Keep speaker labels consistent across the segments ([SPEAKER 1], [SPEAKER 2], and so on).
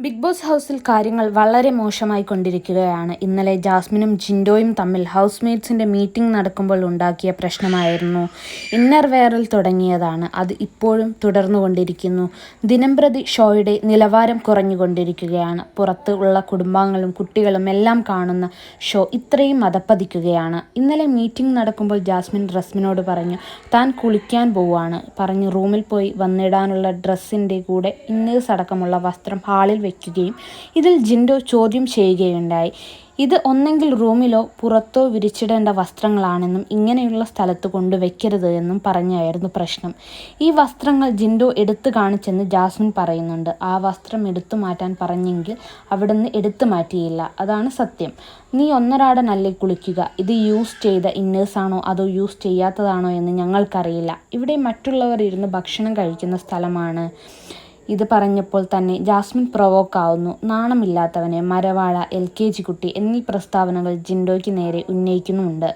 [SPEAKER 1] Big boss ഹൗസിൽ കാര്യങ്ങൾ വളരെ മോശമായി കൊണ്ടിരിക്കുകയാണ്. ഇന്നലെ ജാസ്മിനും ജിൻഡോയും തമ്മിൽ ഹൗസ് മേറ്റ്സിന്റെ മീറ്റിംഗ് നടക്കുമ്പോൾ ഉണ്ടാക്കിയ പ്രശ്നമായിരുന്നു. ഇന്നർ വെയറിൽ തുടങ്ങിയതാണ്. അത് ഇപ്പോഴും തുടർന്നുകൊണ്ടിരിക്കുന്നു. ദിനംപ്രതി ഷോയുടെ നിലവാരം കുറഞ്ഞുകൊണ്ടിരിക്കുകയാണ്. പുറത്ത് ഉള്ള കുടുംബാംഗങ്ങളും കുട്ടികളും എല്ലാം കാണുന്ന ഷോ ഇത്രയും മതപ്പതിക്കുകയാണ്. ഇന്നലെ മീറ്റിംഗ് നടക്കുമ്പോൾ ജാസ്മിൻ റസ്മിനോട് പറഞ്ഞു താൻ കുളിക്കാൻ പോവുകയാണ്. പറഞ്ഞ് റൂമിൽ പോയി വന്നിടാനുള്ള ഡ്രസ്സിന്റെ കൂടെ ഇന്നേഴ്സ് അടക്കമുള്ള വസ്ത്രം ഹാളിൽ വയ്ക്കുകയും ഇതിൽ ജിൻഡോ ചോദ്യം ചെയ്യുകയുണ്ടായി. ഇത് ഒന്നെങ്കിൽ റൂമിലോ പുറത്തോ വിരിച്ചിടേണ്ട വസ്ത്രങ്ങളാണെന്നും ഇങ്ങനെയുള്ള സ്ഥലത്ത് കൊണ്ടുവെക്കരുത് എന്നും പറഞ്ഞായിരുന്നു പ്രശ്നം. ഈ വസ്ത്രങ്ങൾ ജിൻഡോ എടുത്തു കാണിച്ചെന്ന് ജാസ്മിൻ പറയുന്നുണ്ട്. ആ വസ്ത്രം എടുത്തു മാറ്റാൻ പറഞ്ഞെങ്കിൽ അവിടുന്ന് എടുത്തു മാറ്റിയില്ല. അതാണ് സത്യം. നീ ഒന്നരാടനല്ലേ കുളിക്കുക? ഇത് യൂസ് ചെയ്ത ഇന്നേഴ്സാണോ? അതോ യൂസ് ചെയ്യാത്തതാണോ എന്ന് ഞങ്ങൾക്കറിയില്ല. ഇവിടെ മറ്റുള്ളവർ ഇരുന്ന് ഭക്ഷണം കഴിക്കുന്ന സ്ഥലമാണ്. ഇത് പറഞ്ഞപ്പോൾ തന്നെ ജാസ്മിൻ പ്രൊവോക്ക് ആവുന്നു നാണമില്ലാത്തവനെ മരവാഴ എൽ കെ ജി കുട്ടി എന്നീ പ്രസ്താവനകൾ ജിൻഡോയ്ക്ക് നേരെ ഉന്നയിക്കുന്നുമുണ്ട്.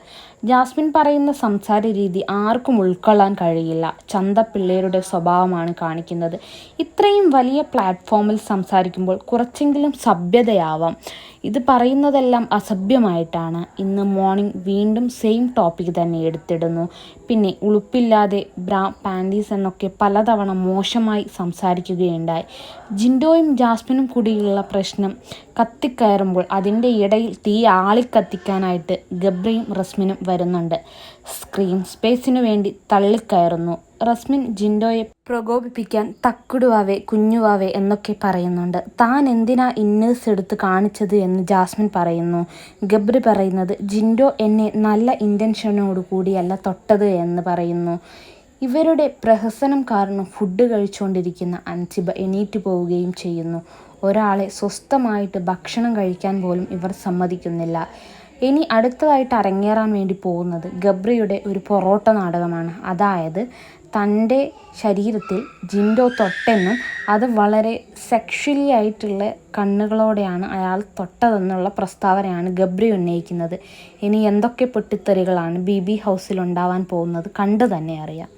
[SPEAKER 1] ജാസ്മിൻ പറയുന്ന സംസാര രീതി ആർക്കും ഉൾക്കൊള്ളാൻ കഴിയില്ല. ചന്തപ്പിള്ളേരുടെ സ്വഭാവമാണ് കാണിക്കുന്നത്. ഇത്രയും വലിയ പ്ലാറ്റ്ഫോമിൽ സംസാരിക്കുമ്പോൾ കുറച്ചെങ്കിലും സഭ്യതയാവാം. ഇത് പറയുന്നതെല്ലാം അസഭ്യമായിട്ടാണ്. ഇന്ന് മോർണിംഗ് വീണ്ടും സെയിം ടോപ്പിക് തന്നെ എടുത്തിടുന്നു. പിന്നെ ഉളുപ്പില്ലാതെ ബ്രാ പാന്റീസ് എന്നൊക്കെ പലതവണ മോശമായി സംസാരിക്കുകയുണ്ടായി. ജിൻഡോയും ജാസ്മിനും കൂടിയുള്ള പ്രശ്നം കത്തിക്കയറുമ്പോൾ അതിന്റെ ഇടയിൽ തീ ആളിക്കത്തിക്കാനായിട്ട് ഗബ്രയും റസ്മിനും വരുന്നുണ്ട്. സ്ക്രീൻ സ്പേസിനു വേണ്ടി തള്ളിക്കയറുന്നു റസ്മിൻ ജിൻഡോയെ പ്രകോപിപ്പിക്കാൻ തക്കുടുവാവേ കുഞ്ഞുവാവേ എന്നൊക്കെ പറയുന്നുണ്ട്. താൻ എന്തിനാ ഇന്നേഴ്സ് എടുത്ത് കാണിച്ചത് എന്ന് ജാസ്മിൻ പറയുന്നു. ഗബ്രി പറയുന്നത് ജിൻഡോ എന്നെ നല്ല ഇന്റൻഷനോട് കൂടിയല്ല തൊട്ടത് എന്ന് പറയുന്നു. ഇവരുടെ പ്രഹസനം കാരണം ഫുഡ് കഴിച്ചുകൊണ്ടിരിക്കുന്ന അൻസിബ എണീറ്റ് പോവുകയും ചെയ്യുന്നു. ഒരാളെ സ്വസ്ഥമായിട്ട് ഭക്ഷണം കഴിക്കാൻ പോലും ഇവർ സമ്മതിക്കുന്നില്ല. ഇനി അടുത്തതായിട്ട് അരങ്ങേറാൻ വേണ്ടി പോകുന്നത് ഗബ്രിയുടെ ഒരു പൊറോട്ട നാടകമാണ്. അതായത് തന്റെ ശരീരത്തിൽ ജിൻഡോ തൊട്ടെന്നും അത് വളരെ സെക്ഷലി ആയിട്ടുള്ള കണ്ണുകളോടെയാണ് അയാൾ തൊട്ടതെന്നുള്ള പ്രസ്താവനയാണ് ഗബ്രി ഉന്നയിക്കുന്നത്. ഇനി എന്തൊക്കെ പൊട്ടിത്തെറികളാണ് ബി ബി ഹൗസിൽ ഉണ്ടാവാൻ പോകുന്നത് കണ്ടു തന്നെ അറിയാം.